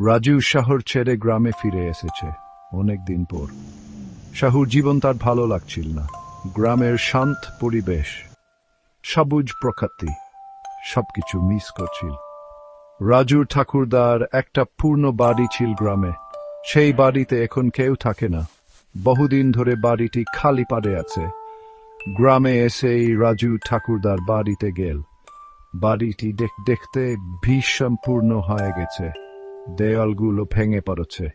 রাজু শহর ছেড়ে গ্রামে ফিরে এসেছে, অনেক দিন পর। শাহুর জীবন তার ভালো লাগছিল না। গ্রামের শান্ত পরিবেশ, সবুজ প্রকৃতি, সবকিছু মিস করছিল। রাজুর ঠাকুরদার একটা পূর্ণ বাড়ি ছিল গ্রামে। সেই বাড়িতে এখন কেউ থাকে না। বহুদিন ধরে বাড়িটি খালি পাড়ে আছে। গ্রামে এসেই রাজু ঠাকুরদার বাড়িতে গেল। বাড়িটি দেখ- দেখতে ভীষণ পূর্ণ হয়ে গেছে। দেয়ালগুলো ভেঙে পড়েছে।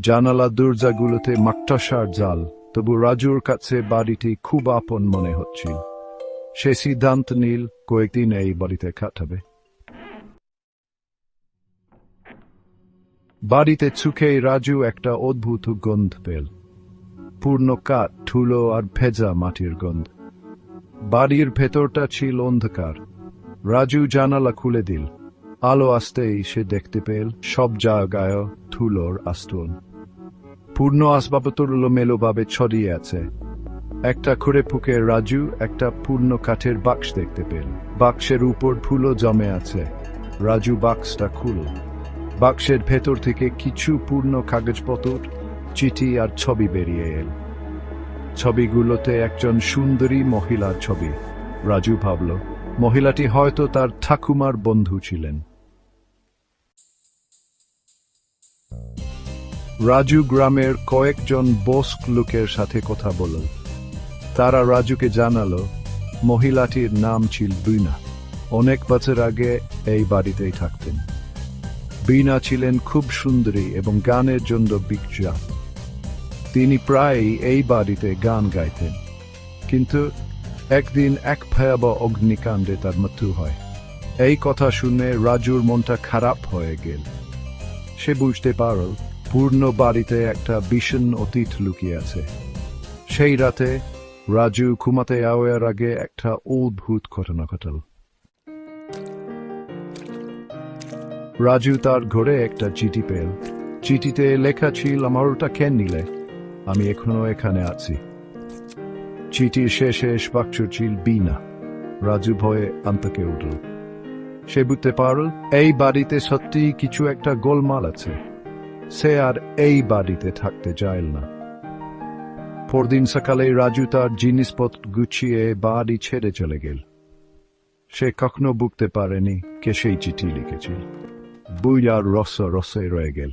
জানালা দরজাগুলোতে মাকটাসার জাল, তবু রাজুর কাছে বাড়িটি খুব আপন মনে হচ্ছিল। সে সিদ্ধান্ত নীল, কয়েকদিন এই বাড়িতে কাটাবে। বাড়িতে চুকেই রাজু একটা অদ্ভুত গন্ধ পেল। পূর্ণ কাঠ, ধুলো আর ভেজা মাটির গন্ধ। বাড়ির ভেতরটা ছিল অন্ধকার। রাজু জানালা খুলে দিল। আলো আসতেই সে দেখতে পেল সব জায়গায় ধুলোর আস্তরণ পূর্ণ আসবাবপত্র মেলোভাবে ছড়িয়ে আছে। একটা খুঁড়ে ফুকে রাজু একটা পূর্ণ কাঠের বাক্স দেখতে পেল। বাক্সের উপর ফুলও জমে আছে। রাজু বাক্সটা খুল। বাক্সের ভেতর থেকে কিছু পূর্ণ কাগজপত্র, চিঠি আর ছবি বেরিয়ে এল। ছবিগুলোতে একজন সুন্দরী মহিলার ছবি। রাজু ভাবল, মহিলাটি হয়তো তার ঠাকুমার বন্ধু ছিলেন। রাজু গ্রামের কয়েকজন বস্ক লোকের সাথে কথা বলল। তারা রাজুকে জানালো, মহিলাটির নাম ছিল বিনা অনেক বছর আগে এই বাড়িতেই থাকতেন। বিনা ছিলেন খুব সুন্দরী এবং গানের জন্য বিখ্যাত তিনি প্রায়ই এই বাড়িতে গান গাইতেন। কিন্তু একদিন এক ভয়াবহ অগ্নিকাণ্ডে তার মৃত্যু হয়। এই কথা শুনে রাজুর মনটা খারাপ হয়ে গেল। সে বুঝতে পারল পূর্ণ বাড়িতে একটা ভীষণ অতীত লুকিয়ে আছে। সেই রাতে রাজু ঘুমাতে যাওয়ার আগে একটা অদ্ভুত ঘটনা ঘটল। রাজু তার ঘরে একটা চিঠি পেল। চিঠিতে লেখা ছিল, আমার ওটা কেন নিলে? আমি এখনও এখানে আছি। চিঠির শেষে বাক্স ছিল, বিনা। রাজু ভয়ে আন্তকে উঠল। সে বুঝতে পারল, এই বাড়িতে সত্যি কিছু একটা গোলমাল আছে। সে আর এই বাড়িতে থাকতে চাইল না। পরদিন সকালে রাজু তার জিনিসপত্র গুছিয়ে বাড়ি ছেড়ে চলে গেল। সে কখনো বুঝতে পারেনি কে সেই চিঠি লিখেছিল। বুই আর রস রসে রয়ে গেল।